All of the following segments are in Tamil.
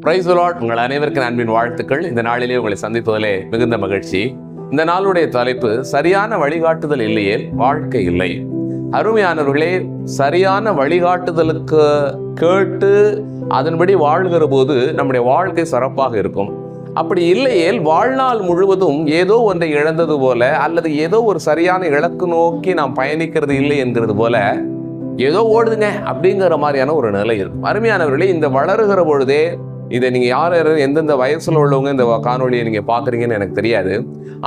பிரைஸ் லார்ட் உங்கள் அனைவருக்கும் அன்பின் வாழ்த்துக்கள். இந்த நாளிலே உங்களை சந்திப்பதிலே மிகுந்த மகிழ்ச்சி. இந்த நாளுடைய தலைப்பு சரியான வழிகாட்டுதல் இல்லையே வாழ்க்கை இல்லை. அருமையானவர்களே சரியான வழிகாட்டுதலுக்கு கேட்டு அதன்படி வாழ்கிற போது நம்முடைய வாழ்க்கை சிறப்பாக இருக்கும். அப்படி இல்லையேல் வாழ்நாள் முழுவதும் ஏதோ ஒன்றை இழந்தது போல அல்லது ஏதோ ஒரு சரியான இலக்கு நோக்கி நாம் பயணிக்கிறது இல்லை என்கிறது போல ஏதோ ஓடுதுங்க அப்படிங்கிற மாதிரியான ஒரு நிலை இருக்கும் அருமையானவர்களே இந்த வளருகிற பொழுதே இதை நீங்கள் யார் யார் எந்தெந்த வயசில் உள்ளவங்க இந்த காணொலியை நீங்கள் பார்க்குறீங்கன்னு எனக்கு தெரியாது.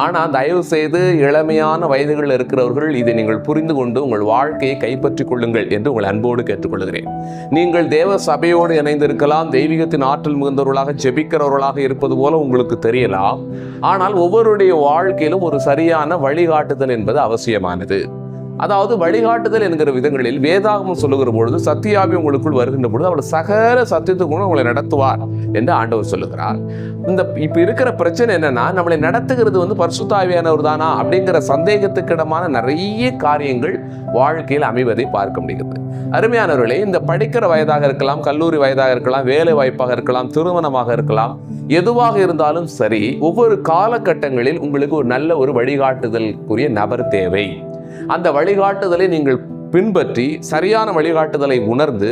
ஆனால் தயவு செய்து இளமையான வயதுகளில் இருக்கிறவர்கள் இதை நீங்கள் புரிந்து கொண்டு உங்கள் வாழ்க்கையை கைப்பற்றிக் கொள்ளுங்கள் என்று உங்கள் அன்போடு கேட்டுக்கொள்கிறேன். நீங்கள் தேவ சபையோடு இணைந்திருக்கலாம் தெய்வீகத்தின் ஆற்றல் மிகுந்தவர்களாக ஜெபிக்கிறவர்களாக இருப்பது போல உங்களுக்கு தெரியலாம். ஆனால் ஒவ்வொருடைய வாழ்க்கையிலும் ஒரு சரியான வழிகாட்டுதல் என்பது அவசியமானது. அதாவது வழிகாட்டுதல் என்கிற விதங்களில் வேதாகமம் சொல்லுகிற பொழுது சத்தியாபி உங்களுக்குள் வருகின்ற பொழுது அவள் சகல சத்தியத்துக்கு உங்களை நடத்துவார் என்று ஆண்டவர் சொல்லுகிறார். இந்த இப்ப இருக்கிற பிரச்சனை என்னன்னா நம்மளை நடத்துகிறது வந்து பரிசுத்தாவியானவர் தானா அப்படிங்கிற சந்தேகத்துக்கிடமான நிறைய காரியங்கள் வாழ்க்கையில் அமைவதை பார்க்க முடிகிறது. அருமையானவர்களே இந்த படிக்கிற வயதாக இருக்கலாம் கல்லூரி வயதாக இருக்கலாம் வேலை வாய்ப்பாக இருக்கலாம் திருமணமாக இருக்கலாம் எதுவாக இருந்தாலும் சரி ஒவ்வொரு காலகட்டங்களில் உங்களுக்கு ஒரு நல்ல ஒரு வழிகாட்டுதலுக்குரிய நபர் தேவை. அந்த வழிகாட்டுதலை நீங்கள் பின்பற்றி சரியான வழிகாட்டுதலை உணர்ந்து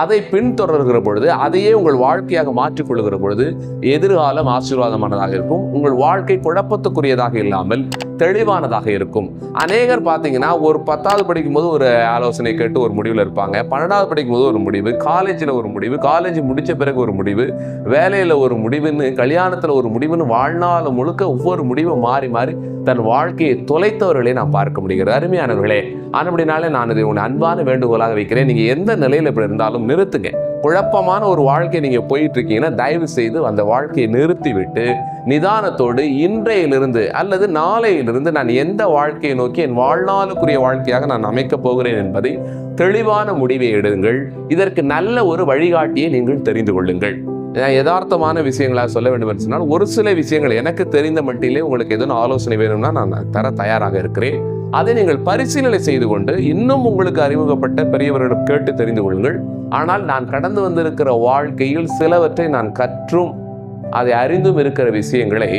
அதை பின்தொடர்கிற பொழுது அதையே உங்கள் வாழ்க்கையாக மாற்றிக்கொள்கிற பொழுது எதிர்காலம் ஆசீர்வாதமானதாக இருக்கும். உங்கள் வாழ்க்கை குழப்பத்துக்குரியதாக இல்லாமல் தெளிவானதாக இருக்கும். அநேகர் பார்த்தீங்கன்னா ஒரு பத்தாவது படிக்கும் போது ஒரு ஆலோசனை கேட்டு ஒரு முடிவில் இருப்பாங்க. பன்னெண்டாவது படிக்கும் போது ஒரு முடிவு காலேஜில் ஒரு முடிவு காலேஜ் முடித்த பிறகு ஒரு முடிவு வேலையில் ஒரு முடிவுன்னு கல்யாணத்தில் ஒரு முடிவுன்னு வாழ்நாள் முழுக்க ஒவ்வொரு முடிவும் மாறி மாறி தன் வாழ்க்கையை தொலைத்தவர்களை நாம் பார்க்க முடிகிறது. அருமையானவர்களே ஆனபடினாலே நான் இதை உன் அன்பான வேண்டுகோளாக வைக்கிறேன். நீங்கள் எந்த நிலையில் இப்படி இருந்தாலும் நிறுத்துங்க. குழப்பமான ஒரு வாழ்க்கை நீங்கள் போயிட்டு இருக்கீங்கன்னா தயவு செய்து அந்த வாழ்க்கையை நிறுத்திவிட்டு நிதானத்தோடு இன்றையிலிருந்து அல்லது நாளையிலிருந்து நான் எந்த வாழ்க்கையை நோக்கி என் வாழ்நாளுக்குரிய வாழ்க்கையாக நான் அமைக்கப் போகிறேன் என்பதை தெளிவான முடிவை எடுங்கள். இதற்கு நல்ல ஒரு வழிகாட்டியை நீங்கள் தெரிந்து கொள்ளுங்கள். யதார்த்தமான விஷயங்களாக சொல்ல வேண்டும் என்று சொன்னால் ஒரு சில விஷயங்கள் எனக்கு தெரிந்த மட்டிலே உங்களுக்கு எதுவும் ஆலோசனை வேணும்னா நான் தர தயாராக இருக்கிறேன். அதை நீங்கள் பரிசீலனை செய்து கொண்டு இன்னும் உங்களுக்கு அறிமுகப்பட்ட பெரியவர்களிடம் கேட்டு தெரிந்து கொள்ளுங்கள். ஆனால் நான் கடந்து வந்திருக்கிற வாழ்க்கையில் சிலவற்றை நான் கற்றும் அதை அறிந்தும் இருக்கிற விஷயங்களை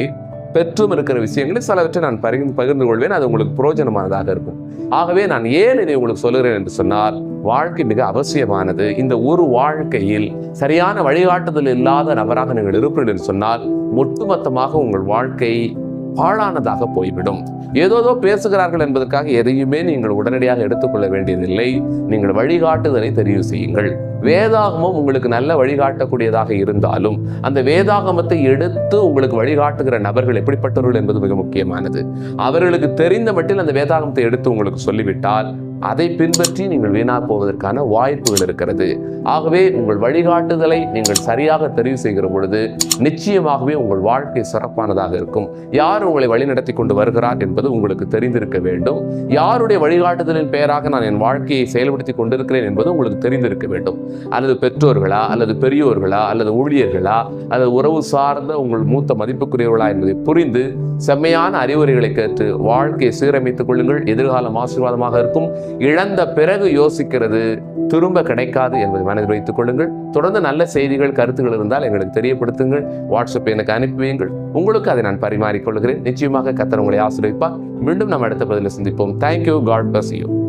பெற்றும் இருக்கிற விஷயங்களை சிலவற்றை நான் பகிர் பகிர்ந்து கொள்வேன். அது உங்களுக்கு புரோஜனமானதாக இருக்கும். ஆகவே நான் ஏன் இதை உங்களுக்கு சொல்லுகிறேன் என்று சொன்னால் வாழ்க்கை மிக அவசியமானது. இந்த ஒரு வாழ்க்கையில் சரியான வழிகாட்டுதல் இல்லாத நபராக நீங்கள் இருப்பீர்கள் என்று சொன்னால் ஒட்டுமொத்தமாக உங்கள் வாழ்க்கை பாழானதாக போய்விடும். ஏதோதோ பேசுகிறார்கள் என்பதற்காக எதையுமே நீங்கள் உடனடியாக எடுத்துக்கொள்ள வேண்டியதில்லை. நீங்கள் வழிகாட்டுதலை தெரிவு செய்யுங்கள். வேதாகமம் உங்களுக்கு நல்ல வழிகாட்டக்கூடியதாக இருந்தாலும் அந்த வேதாகமத்தை எடுத்து உங்களுக்கு வழிகாட்டுகிற நபர்கள் எப்படிப்பட்டவர்கள் என்பது மிக முக்கியமானது. அவர்களுக்கு தெரிந்த மட்டில் அந்த வேதாகமத்தை எடுத்து உங்களுக்கு சொல்லிவிட்டால் அதை பின்பற்றி நீங்கள் வீணா போவதற்கான வாய்ப்புகள் இருக்கிறது. ஆகவே உங்கள் வழிகாட்டுதலை நீங்கள் சரியாக தெரிவு செய்கிற பொழுது நிச்சயமாகவே உங்கள் வாழ்க்கை சிறப்பானதாக இருக்கும். யார் உங்களை வழிநடத்தி கொண்டு வருகிறார் என்பது உங்களுக்கு தெரிந்திருக்க வேண்டும். யாருடைய வழிகாட்டுதலின் பெயராக நான் என் வாழ்க்கையை செயல்படுத்தி கொண்டிருக்கிறேன் என்பது உங்களுக்கு தெரிந்திருக்க வேண்டும். அல்லது பெற்றோர்களா அல்லது பெரியோர்களா அல்லது ஊழியர்களா அல்லது உறவு சார்ந்த உங்கள் மூத்த மதிப்புக்குரியவர்களா என்பதை புரிந்து செம்மையான அறிவுரைகளை கேட்டு வாழ்க்கையை சீரமைத்துக் கொள்ளுங்கள். எதிர்காலம் ஆசீர்வாதமாக இருக்கும். இழந்த பிறகு யோசிக்கிறது திரும்ப கிடைக்காது என்பதை மனதில் வைத்துக் கொள்ளுங்கள். தொடர்ந்து நல்ல செய்திகள் கருத்துகள் இருந்தால் எங்களுக்கு தெரியப்படுத்துங்கள். வாட்ஸ்அப் எனக்கு அனுப்புவீங்கள் உங்களுக்கு அதை நான் பரிமாறிக்கொள்கிறேன். நிச்சயமாக கத்தர் உங்களை ஆசிரியப்பார் மீண்டும் நம்ம அடுத்த பதிலில் சந்திப்போம். Thank you God bus you